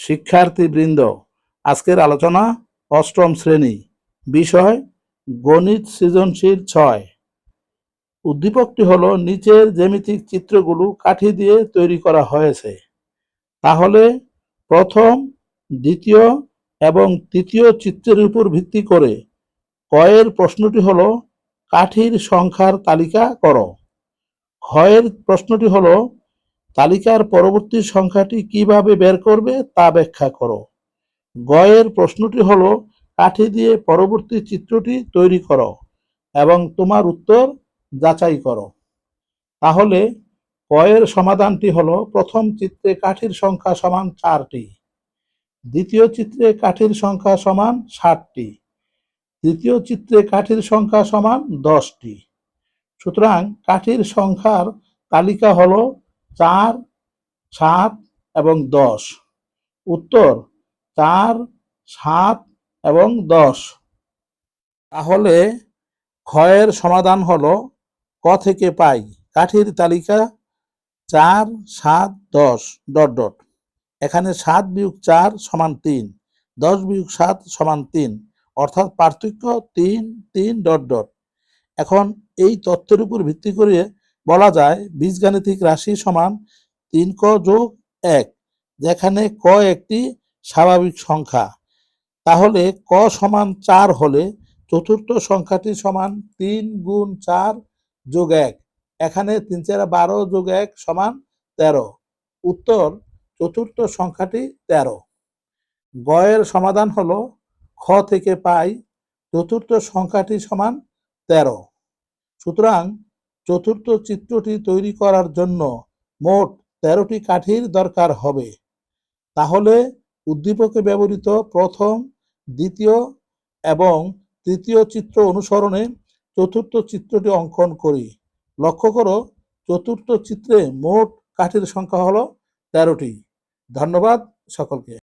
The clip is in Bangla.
শিক্ষার্থীবৃন্দ, আজকের আলোচনা অষ্টম শ্রেণি, বিষয় গণিত সৃজনশীল ছয়। উদ্দীপকটি হলো, নিচের জ্যামিতিক চিত্রগুলো কাঠি দিয়ে তৈরি করা হয়েছে। তাহলে প্রথম, দ্বিতীয় এবং তৃতীয় চিত্রের উপর ভিত্তি করে কয়ের প্রশ্নটি হলো, কাঠির সংখ্যার তালিকা করো। ক্ষয়ের প্রশ্নটি হলো তালিকার পরবর্তী সংখ্যাটি কীভাবে বের করবে তা ব্যাখ্যা করো। গয়ের প্রশ্নটি হলো, কাঠি দিয়ে পরবর্তী চিত্রটি তৈরি করো এবং তোমার উত্তর যাচাই করো। তাহলে কয়ের সমাধানটি হলো, প্রথম চিত্রে কাঠির সংখ্যা সমান চারটি, দ্বিতীয় চিত্রে কাঠির সংখ্যা সমান ষাটটি, তৃতীয় চিত্রে কাঠির সংখ্যা সমান দশটি। সুতরাং কাঠির সংখ্যার তালিকা হলো চার, সাত এবং দশ। উত্তর, চার, সাত এবং দশ। তাহলে ক্ষয়ের সমাধান হলো ক থেকে পাই। কাঠির তালিকা চার, সাত, দশ, ডট ডট। এখানে সাত বিয়োগ চার সমান তিন, দশ বিয়োগ সাত সমান তিন, অর্থাৎ পার্থক্য তিন তিন, ডট ডট। এখন এই তথ্যের উপর ভিত্তি করে বলা যায় বীজগাণিতিক রাশি সমান তিন ক যোগ এক, যেখানে ক একটি স্বাভাবিক সংখ্যা। তাহলে ক সমান চার হলে চতুর্থ সংখ্যাটি সমান তিন গুণ চার যোগ এক, এখানে তিন চার বারো যোগ এক সমান তেরো। উত্তর, চতুর্থ সংখ্যাটি তেরো। গয়ের সমাধান হলো খ থেকে পাই চতুর্থ সংখ্যাটি সমান তেরো। সুতরাং চতুর্থ চিত্রটি তৈরি করার জন্য মোট তেরোটি কাঠির দরকার হবে। তাহলে উদ্দীপকে ব্যবহৃত প্রথম, দ্বিতীয় এবং তৃতীয় চিত্র অনুসরণে চতুর্থ চিত্রটি অঙ্কন করি। লক্ষ্য করো, চতুর্থ চিত্রে মোট কাঠির সংখ্যা হলো তেরোটি। ধন্যবাদ সকলকে।